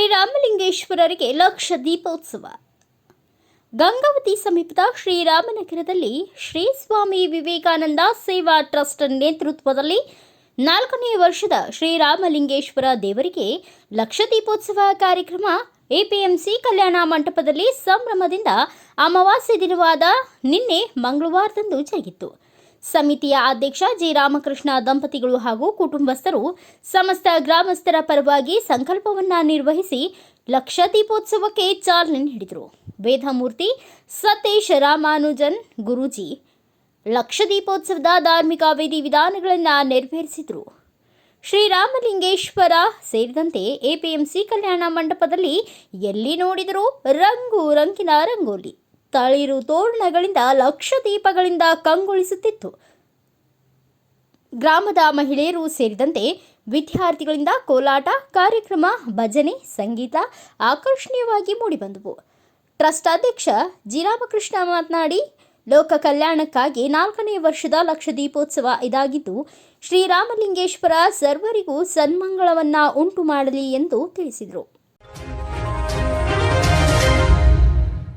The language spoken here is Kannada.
ರಾಮಲಿಂಗೇಶ್ವರರಿಗೆ ಲಕ್ಷ ದೀಪೋತ್ಸವ ಗಂಗಾವತಿ ಸಮೀಪದ ಶ್ರೀರಾಮನಗರದಲ್ಲಿ ಶ್ರೀ ಸ್ವಾಮಿ ವಿವೇಕಾನಂದ ಸೇವಾ ಟ್ರಸ್ಟ್ ನೇತೃತ್ವದಲ್ಲಿ ನಾಲ್ಕನೇ ವರ್ಷದ ಶ್ರೀರಾಮಲಿಂಗೇಶ್ವರ ದೇವರಿಗೆ ಲಕ್ಷ ದೀಪೋತ್ಸವ ಕಾರ್ಯಕ್ರಮ, ಎಪಿಎಂಸಿ ಕಲ್ಯಾಣ ಮಂಟಪದಲ್ಲಿ ಸಂಭ್ರಮದಿಂದ ಅಮಾವಾಸ್ಯೆ ದಿನವಾದ ನಿನ್ನೆ ಮಂಗಳವಾರದಂದು ಜರುಗಿತು. ಸಮಿತಿಯ ಅಧ್ಯಕ್ಷ ಜಿ ರಾಮಕೃಷ್ಣ ದಂಪತಿಗಳು ಹಾಗೂ ಕುಟುಂಬಸ್ಥರು ಸಮಸ್ತ ಗ್ರಾಮಸ್ಥರ ಪರವಾಗಿ ಸಂಕಲ್ಪವನ್ನ ನಿರ್ವಹಿಸಿ ಲಕ್ಷ ದೀಪೋತ್ಸವಕ್ಕೆ ಚಾಲನೆ ನೀಡಿದರು. ವೇದಮೂರ್ತಿ ಸತೀಶ್ ರಾಮಾನುಜನ್ ಗುರೂಜಿ ಲಕ್ಷ ದೀಪೋತ್ಸವದ ಧಾರ್ಮಿಕ ವಿಧಿವಿಧಾನಗಳನ್ನು ನೆರವೇರಿಸಿದರು. ಶ್ರೀರಾಮಲಿಂಗೇಶ್ವರ ಸೇರಿದಂತೆ ಎಪಿಎಂಸಿ ಕಲ್ಯಾಣ ಮಂಟಪದಲ್ಲಿ ಎಲ್ಲಿ ನೋಡಿದರೂ ರಂಗು ರಂಗಿನ ರಂಗೋಲಿ. ತಳಿರು ತೋರಣಗಳಿಂದ ಲಕ್ಷ ದೀಪಗಳಿಂದ ಕಂಗೊಳಿಸುತ್ತಿತ್ತು. ಗ್ರಾಮದ ಮಹಿಳೆಯರು ಸೇರಿದಂತೆ ವಿದ್ಯಾರ್ಥಿಗಳಿಂದ ಕೋಲಾಟ, ಕಾರ್ಯಕ್ರಮ, ಭಜನೆ, ಸಂಗೀತ ಆಕರ್ಷಣೀಯವಾಗಿ ಮೂಡಿಬಂದವು. ಟ್ರಸ್ಟ್ ಅಧ್ಯಕ್ಷ ಜಿರಾಮಕೃಷ್ಣ ಮಾತನಾಡಿ, ಲೋಕ ಕಲ್ಯಾಣಕ್ಕಾಗಿ ನಾಲ್ಕನೇ ವರ್ಷದ ಲಕ್ಷ ದೀಪೋತ್ಸವ ಇದಾಗಿದ್ದು, ಶ್ರೀರಾಮಲಿಂಗೇಶ್ವರ ಸರ್ವರಿಗೂ ಸನ್ಮಂಗಳವನ್ನು ಉಂಟು ಮಾಡಲಿ ಎಂದು ತಿಳಿಸಿದರು.